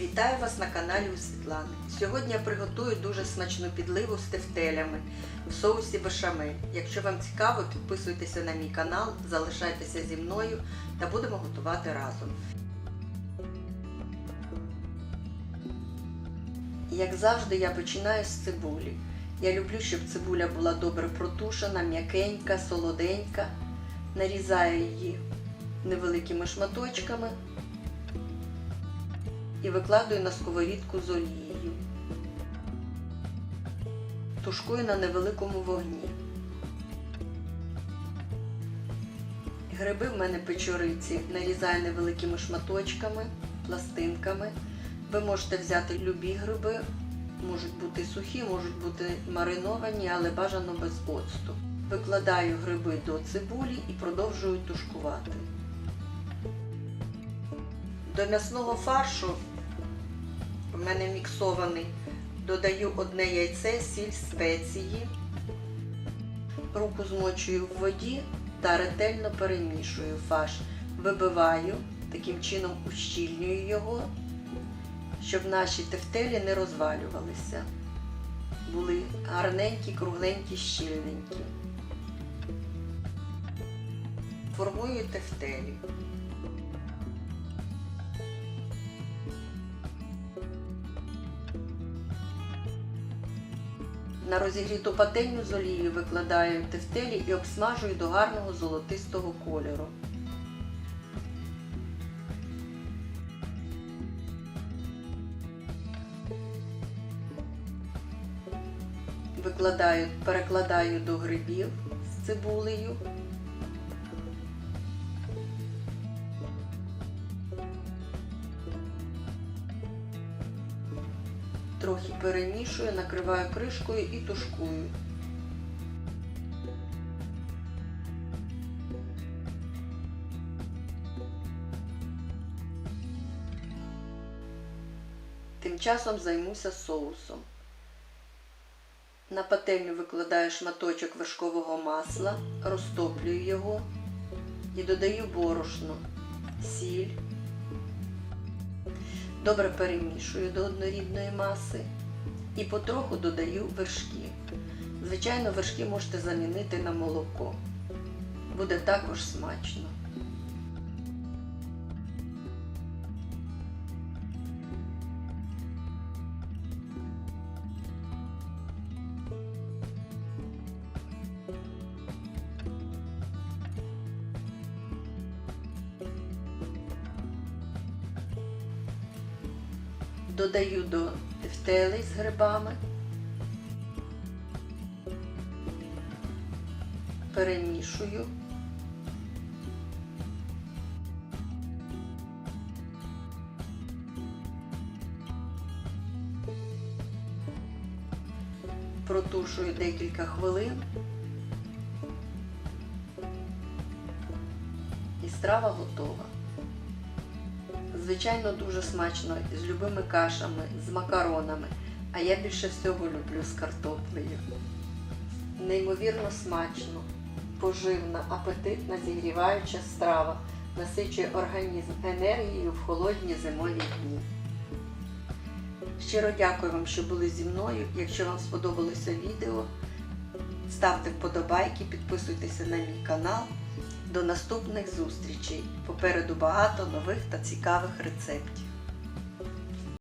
Вітаю вас на каналі у Світлани. Сьогодні я приготую дуже смачну підливу з тефтелями в соусі бешамель. Якщо вам цікаво, підписуйтеся на мій канал, залишайтеся зі мною та будемо готувати разом. Як завжди, я починаю з цибулі. Я люблю, щоб цибуля була добре протушена, м'якенька, солоденька. Нарізаю її невеликими шматочками і викладаю на сковорідку з олією. Тушкую на невеликому вогні. Гриби в мене печориці нарізаю невеликими шматочками, пластинками. Ви можете взяти любі гриби, можуть бути сухі, можуть бути мариновані, але бажано без оцту. Викладаю гриби до цибулі і продовжую тушкувати. До м'ясного фаршу в мене міксований. Додаю одне яйце, сіль, спеції, руку змочую в воді та ретельно перемішую фарш. Вибиваю, таким чином ущільнюю його, щоб наші тефтелі не розвалювалися. Були гарненькі, кругленькі, щільненькі. Формую тефтелі. На розігріту пательню з олією викладаю тефтелі і обсмажую до гарного золотистого кольору. Викладаю, перекладаю до грибів з цибулею. Трохи перемішую, накриваю кришкою і тушкую. Тим часом займуся соусом. На пательню викладаю шматочок вершкового масла, розтоплюю його і додаю борошно, сіль. Добре перемішую до однорідної маси і потроху додаю вершки. Звичайно, вершки можете замінити на молоко. Буде також смачно. Додаю до тефтелей з грибами, перемішую. Протушую декілька хвилин і страва готова. Звичайно, дуже смачно з любими кашами, з макаронами, а я більше всього люблю з картоплею. Неймовірно смачно, поживна, апетитна, зігріваюча страва, насичує організм енергією в холодні зимові дні. Щиро дякую вам, що були зі мною. Якщо вам сподобалося відео, ставте вподобайки, підписуйтеся на мій канал. До наступних зустрічей. Попереду багато нових та цікавих рецептів.